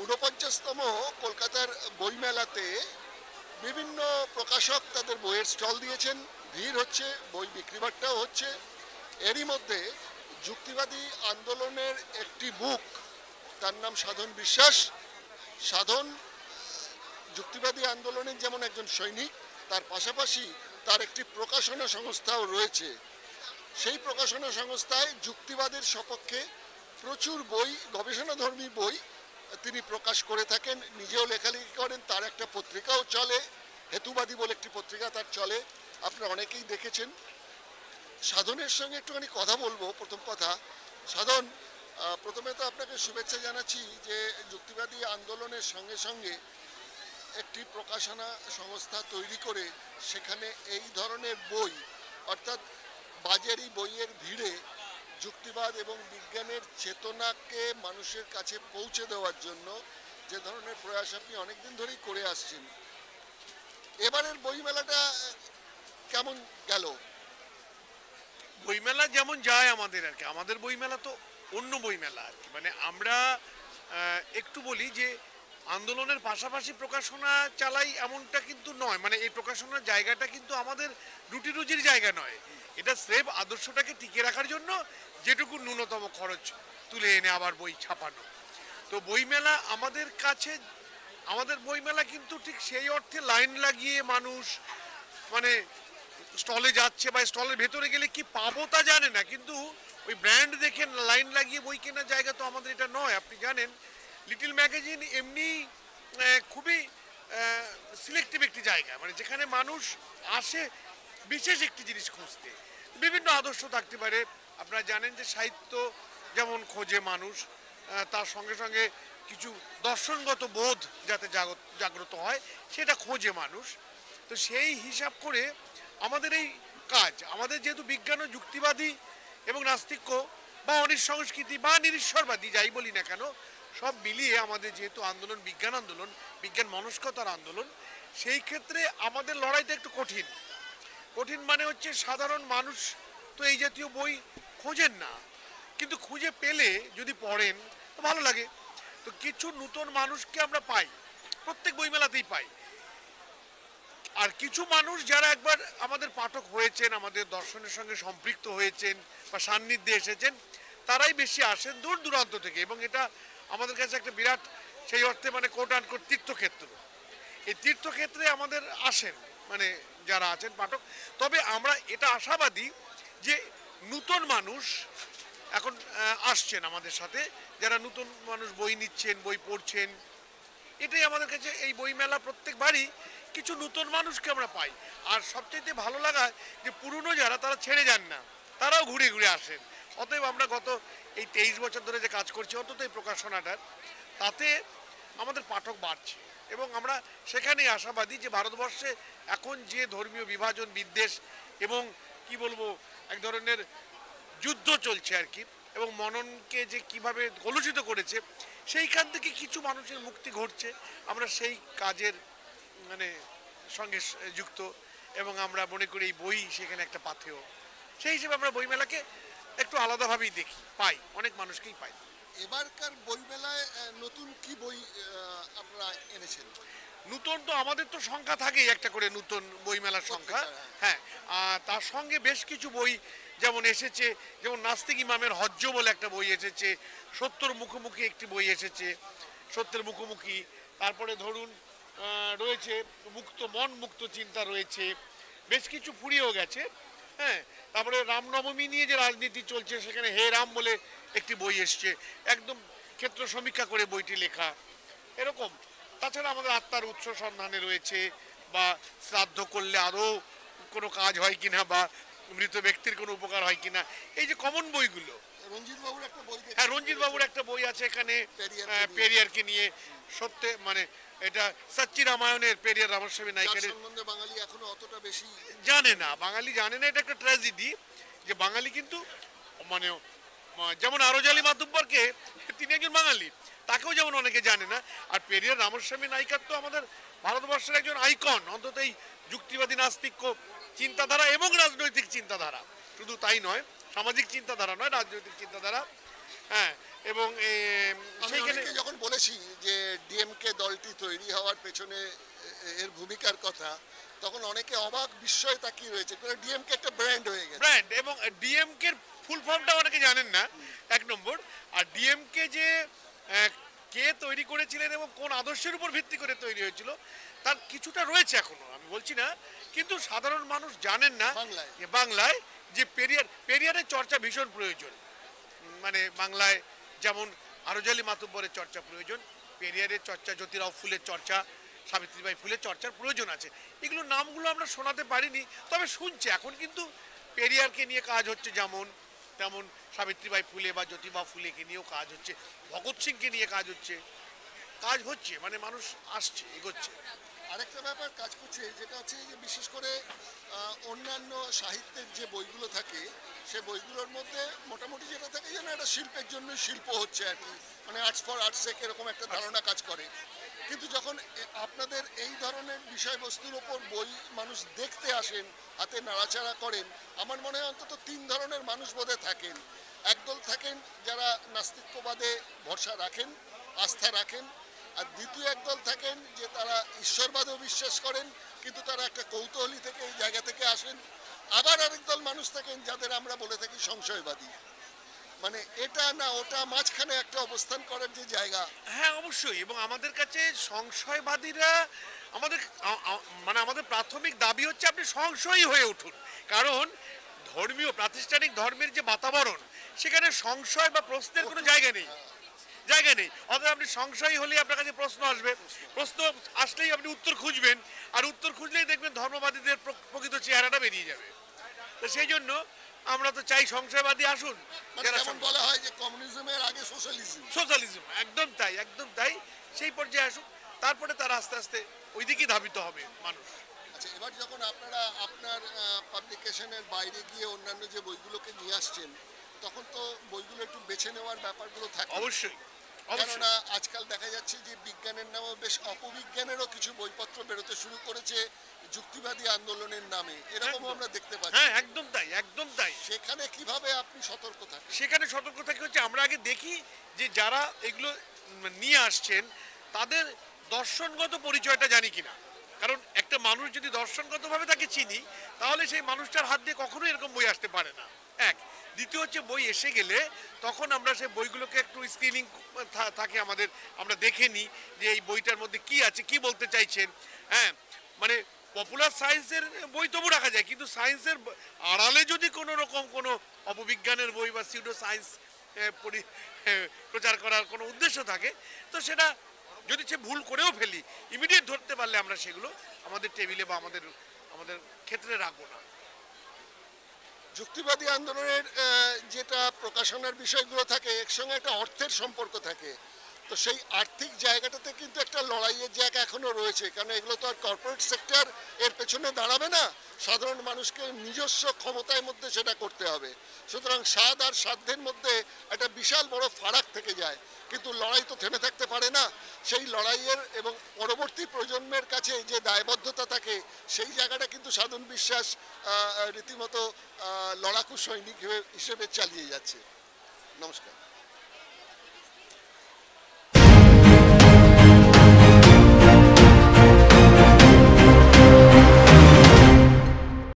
ঊনপঞ্চাশতম কলকাতার বইমেলাতে বিভিন্ন প্রকাশক তাদের বইয়ের স্টল দিয়েছেন। ভিড় হচ্ছে, বই বিক্রিবাট্টাও হচ্ছে। এরই মধ্যে যুক্তিবাদী আন্দোলনের একটি বুক, তার নাম সাধন বিশ্বাস। সাধন, যুক্তিবাদী আন্দোলনের যেমন একজন সৈনিক, তার পাশাপাশি তার একটি প্রকাশনা সংস্থাও রয়েছে। সেই প্রকাশনা সংস্থায় যুক্তিবাদের সপক্ষে প্রচুর বই, গবেষণাধর্মী বই তিনি প্রকাশ করে থাকেন, নিজেও লেখালেখি করেন, তার একটা পত্রিকাও চলে, হেতুবাদী বলে একটি পত্রিকা তার চলে, আপনারা অনেকেই দেখেছেন। সাধনের সঙ্গে একটুখানি কথা বলব, প্রথম কথা। সাধন প্রথমে তো আপনাকে শুভেচ্ছা জানাচ্ছি যে যুক্তিবাদী আন্দোলনের সঙ্গে সঙ্গে একটি প্রকাশনা সংস্থা তৈরি করে সেখানে এই ধরনের বই, অর্থাৎ বাজারি বইয়ের ভিড়ে যুক্তিবাদ এবং বিজ্ঞানের চেতনাকে মানুষের কাছে পৌঁছে দেওয়ার জন্য যে ধরনের প্রয়াস আপনি অনেকদিন ধরেই করে আসছেন। এবারের বইমেলাটা কেমন গেল? বইমেলা যেমন যায় আমাদের আর কি, আমাদের বইমেলা তো অন্য বইমেলা আর কি। মানে আমরা একটু বলি যে আন্দোলনের পাশাপাশি প্রকাশনা চালাই এমনটা কিন্তু নয়। মানে এই প্রকাশনার জায়গাটা কিন্তু আমাদের রুটি রুজির জায়গা নয়। এটা স্রেফ আদর্শটাকে টিকে রাখার জন্য যেটুকু ন্যূনতম খরচ তুলে এনে আবার বই ছাপানো। তো বইমেলা আমাদের কাছে, আমাদের বইমেলা কিন্তু ঠিক সেই অর্থে লাইন লাগিয়ে মানুষ মানে স্টলে যাচ্ছে বা স্টলের ভেতরে গেলে কি পাবো তা জানে না। কিন্তু ওই ব্র্যান্ড দেখে লাইন লাগিয়ে বই কেনার জায়গা তো আমাদের এটা নয়। আপনি জানেন, লিটিল ম্যাগাজিন এমনি খুবই সিলেক্টিভ একটি জায়গা। মানে যেখানে মানুষ আসে বিশেষ একটি জিনিস খুঁজতে। বিভিন্ন আদর্শ থাকতে পারে। আপনারা জানেন যে সাহিত্য যেমন খোঁজে মানুষ তার সঙ্গে সঙ্গে কিছু দর্শনগত বোধ যাতে জাগ্রত হয়, সেটা খোঁজে মানুষ। তো সেই হিসাব করে আমাদের এই কাজ, আমাদের যেহেতু বিজ্ঞান ও যুক্তিবাদী এবং নাস্তিক্য বা অনিঃসংস্কৃতি বা নিরীশ্বরবাদী, যাই বলি না কেন, সব মিলিয়ে আমাদের যেহেতু আন্দোলন, বিজ্ঞান আন্দোলন, বিজ্ঞান মনস্কতার আন্দোলন, সেই ক্ষেত্রে আমাদের লড়াইটা একটু কঠিন। কঠিন মানে হচ্ছে সাধারণ মানুষ তো এই জাতীয় বই খোঁজেন না। কিন্তু খুঁজে পেলে যদি পড়েন, তো ভালো লাগে। তো কিছু নতুন মানুষকে আমরা পাই, প্রত্যেক বইমেলাতেই পাই। আর কিছু মানুষ যারা একবার আমাদের পাঠক হয়েছেন, আমাদের দর্শনের সঙ্গে সম্পৃক্ত হয়েছেন বা সান্নিধ্যে এসেছেন, তারাই বেশি আসেন দূর দূরান্ত থেকে। এবং এটা আমাদের কাছে একটা বিরাট, সেই অর্থে মানে কোট আনকোট তীর্থক্ষেত্র এই তীর্থক্ষেত্রে আমাদের আসেন মানে যারা আছেন পাঠক। তবে আমরা এটা আশাবাদী যে নূতন মানুষ এখন আসছেন আমাদের সাথে। যারা নতুন মানুষ বই নিচ্ছেন, বই পড়ছেন, এটাই আমাদের কাছে এই বইমেলা প্রত্যেকবারই কিছু নতুন মানুষকে আমরা পাই। আর সবচেয়ে ভালো লাগা যে পুরনো যারা, তারা ছেড়ে যান না। তারাও ঘুরে ঘুরে আসেন। অতএব আমরা গত এই তেইশ বছর ধরে যে কাজ করছি, অন্তত এই প্রকাশনাটার, তাতে আমাদের পাঠক বাড়ছে। এবং আমরা সেখানেই আশাবাদী যে ভারতবর্ষে এখন যে ধর্মীয় বিভাজন, বিদ্বেষ এবং কি বলব, এক ধরনের যুদ্ধ চলছে আর কি এবং মননকে যে কীভাবে কলুষিত করেছে, সেইখান থেকে কিছু মানুষের মুক্তি ঘটছে। আমরা সেই কাজের মানে সঙ্গে যুক্ত এবং আমরা মনে করি এই বই সেখানে একটা পাথেয়। সেই হিসেবে আমরা বইমেলাকে একটু আলাদাভাবেই দেখি, পাই, অনেক মানুষকেই পাই। এবারকার বইমেলায় নতুন কি বই আপনারা এনেছেন? নতুন তো আমাদের তো সংখ্যা থাকেই একটা করে নতুন বইমেলার সংখ্যা। হ্যাঁ। আর তার সঙ্গে বেশ কিছু বই যেমন এসেছে যেমন নাস্তিক ইমামের হজ্জ বলে একটা বই এসেছে সত্যর মুখোমুখি একটি বই এসেছে সত্যের মুখোমুখি। তারপরে ধরুন রয়েছে মুক্ত মন মুক্ত চিন্তা রয়েছে বেশ কিছু ফুরিয়েও গেছে। হ্যাঁ তারপরে রামনবমী নিয়ে যে রাজনীতি চলছে, সেখানে হে রাম বলে একটি বই এসছে। একদম ক্ষেত্র সমীক্ষা করে বইটি লেখা। এরকম। তাছাড়া আমাদের আত্মার উৎস সন্ধানে রয়েছে, বা শ্রাদ্ধ করলে আরও কোনো কাজ হয় কিনা, বা মৃত ব্যক্তির কোনো উপকার হয় কিনা। এই যে কমন বইগুলো হ্যাঁ রঞ্জিত বাবুর একটা বই আছে এখানে পেরিয়ারকে নিয়ে। সত্যি মানে এটা সচ্চি রামায়ণের পেরিয়ার রামস্বামী নায়িকার। বাঙালি এখনও অতটা বেশি জানে না। বাঙালি জানে না এটা একটা ট্র্যাজেডি যে বাঙালি কিন্তু মানে যেমন আরজালি মাতুব্বরকে তিনি একজন বাঙালি। তাকেও যেমন অনেকে জানে না। আর পেরিয়ার রামস্বামী নায়িকার তো আমাদের ভারতবর্ষের একজন আইকন অন্তত এই যুক্তিবাদী নাস্তিক্য চিন্তাধারা এবং রাজনৈতিক চিন্তাধারা। শুধু তাই নয় সামাজিক চিন্তাধারা নয় রাজনৈতিক চিন্তাধারা। হ্যাঁ এবং সেইখানে যখন বলেছি যে ডিএমকে দলটি তৈরি হওয়ার পেছনে এর ভূমিকার কথা তখন অনেকে অবাক বিস্ময়ে তাকিয়ে রয়েছে ডিএমকে একটা ব্র্যান্ড হয়ে গেছে। ব্র্যান্ড এবং ডিএমকে ফুল ফর্মটা অনেকে জানেন না এক নম্বর। আর ডিএমকে যে কে তৈরি করেছিলেন এবং কোন আদর্শের উপর ভিত্তি করে তৈরি হয়েছিল তার কিছুটা রয়েছে এখনও আমি বলছি না। কিন্তু সাধারণ মানুষ জানেন না বাংলায়। বাংলায়। যে পেরিয়ার, পেরিয়ারের চর্চা ভীষণ প্রয়োজন। মানে বাংলায় যেমন আরজালি মাতুব্বরের চর্চা প্রয়োজন, পেরিয়ারের চর্চা, জ্যোতিরাও ফুলের চর্চা, সাবিত্রীবাই ফুলের চর্চার প্রয়োজন আছে। এগুলো নামগুলো আমরা শোনাতে পারিনি, তবে শুনছি। এখন কিন্তু পেরিয়ারকে নিয়ে কাজ হচ্ছে যেমন, তেমন সাবিত্রীবাই ফুলে বা জ্যোতিবা ফুলেকে নিয়েও কাজ হচ্ছে, ভগৎ সিংকে নিয়ে কাজ হচ্ছে। কাজ হচ্ছে মানে মানুষ আসছে, এগোচ্ছে। আরেকটা ব্যাপার কাজ করছে যেটা হচ্ছে যে বিশেষ করে অন্যান্য সাহিত্যের যে বইগুলো থাকে সে বইগুলোর মধ্যে মোটামুটি যেটা থাকে যেন একটা শিল্পের জন্য শিল্প হচ্ছে আর কি। মানে আর্টস ফর আর্টস এক এরকম একটা ধারণা কাজ করে। কিন্তু যখন আপনাদের এই ধরনের বিষয়বস্তুর ওপর বই মানুষ দেখতে আসেন হাতে নাড়াচাড়া করেন আমার মনে হয় অন্তত তিন ধরনের মানুষ বোধে থাকেন। একদল থাকেন যারা নাস্তিক্যবাদে ভরসা রাখেন আস্থা রাখেন আর দ্বিতীয় একদল থাকেন যে তারা ঈশ্বরবাদেও বিশ্বাস করেন, কিন্তু তারা একটা কৌতূহলী থেকে এই জায়গা থেকে আসেন। আবার আরেক দল মানুষ থাকেন যাদের আমরা বলে থাকি সংশয়বাদী। মানে এটা না, ওটা মাঝখানে একটা অবস্থান করার যে জায়গা। হ্যাঁ অবশ্যই। এবং আমাদের কাছে সংশয়বাদীরা আমাদের মানে আমাদের প্রাথমিক দাবি হচ্ছে আপনি সংশয়ী হয়ে উঠুন। কারণ ধর্মীয়, প্রাতিষ্ঠানিক ধর্মের যে বাতাবরণ, সেখানে সংশয় বা প্রশ্নের কোনো জায়গা নেই। জায়গা নেই। অতএব আপনি সংশয়ী হলেই আপনার কাছে প্রশ্ন আসবে। প্রশ্ন আসলেই আপনি উত্তর খুঁজবেন আর উত্তর খুঁজলেই দেখবেন ধর্মবাদীদের প্রকৃত চেহারাটা বেরিয়ে যাবে। তো সেই জন্য আমরা তো চাই সংশয়বাদী আসুন। মানে বলা হয় যে কমিউনিজমের আগে সোশ্যালিজম। সোশ্যালিজম একদম তাই একদম তাই। সেই পর্যায়ে আসুক তারপরে তারা আস্তে আস্তে ওই দিকেই ধাবিত হবে মানুষ। আচ্ছা এবার যখন আপনারা আপনার পাবলিকেশনের বাইরে গিয়ে অন্যান্য যে বইগুলোকে নিয়ে আসছেন তখন তো বইগুলো একটু বেছে নেওয়ার ব্যাপারগুলো থাকে। অবশ্যই কেননা আজকাল দেখা যাচ্ছে যে বিজ্ঞানের নামে বেশ অপবিজ্ঞানেরও কিছু বইপত্র বেরোতে শুরু করেছে যুক্তিবাদী আন্দোলনের নামে। একদম। আমরা দেখতে পাচ্ছি। হ্যাঁ একদম তাই একদম তাই। সেখানে কীভাবে আপনি সতর্ক থাকেন? সেখানে সতর্ক থাকি হচ্ছে আমরা আগে দেখি যে যারা এগুলো নিয়ে আসছেন তাদের দর্শনগত পরিচয়টা জানি কিনা। কারণ একটা মানুষ যদি দর্শনগতভাবে তাকে চিনি তাহলে সেই মানুষটার হাত দিয়ে কখনোই এরকম বই আসতে পারে না। এক। দ্বিতীয় হচ্ছে বই এসে গেলে তখন আমরা সেই বইগুলোকে একটু স্ক্রিনিং থাকে আমাদের, আমরা দেখে নিই যে এই বইটার মধ্যে কি আছে, কি বলতে চাইছেন। হ্যাঁ মানে পপুলার সায়েন্সের বই তবু রাখা যায়, কিন্তু সায়েন্সের আড়ালে যদি কোনো রকম কোনো অপবিজ্ঞানের বই বা সিউডো সায়েন্স প্রচার করার কোনো উদ্দেশ্য থাকে, তো সেটা যদি সে ভুল করেও ফেলি ইমিডিয়েট ধরতে পারলে আমরা সেগুলো আমাদের টেবিলে বা আমাদের আমাদের ক্ষেত্রে রাখব না। যুক্তিবাদী আন্দোলনের যেটা প্রকাশনার বিষয়গুলো থাকে এর সঙ্গে একটা অর্থের সম্পর্ক থাকে। তো সেই আর্থিক জায়গাটাতে কিন্তু একটা লড়াইয়ের জায়গা এখনও রয়েছে। কারণ এগুলো তো আর কর্পোরেট সেক্টর এর পেছনে দাঁড়াবে না? সাধারণ মানুষকে নিজস্ব ক্ষমতার মধ্যে সেটা করতে হবে। সুতরাং স্বাদ আর সাধ্যের মধ্যে একটা বিশাল বড় ফারাক থেকে যায়। কিন্তু লড়াই তো থেমে থাকতে পারে না। সেই লড়াইয়ের এবং পরবর্তী প্রজন্মের কাছে যে দায়বদ্ধতা থাকে, সেই জায়গাটা কিন্তু সাধন বিশ্বাস রীতিমতো লড়াকু সৈনিক হিসেবে চালিয়ে যাচ্ছে। নমস্কার।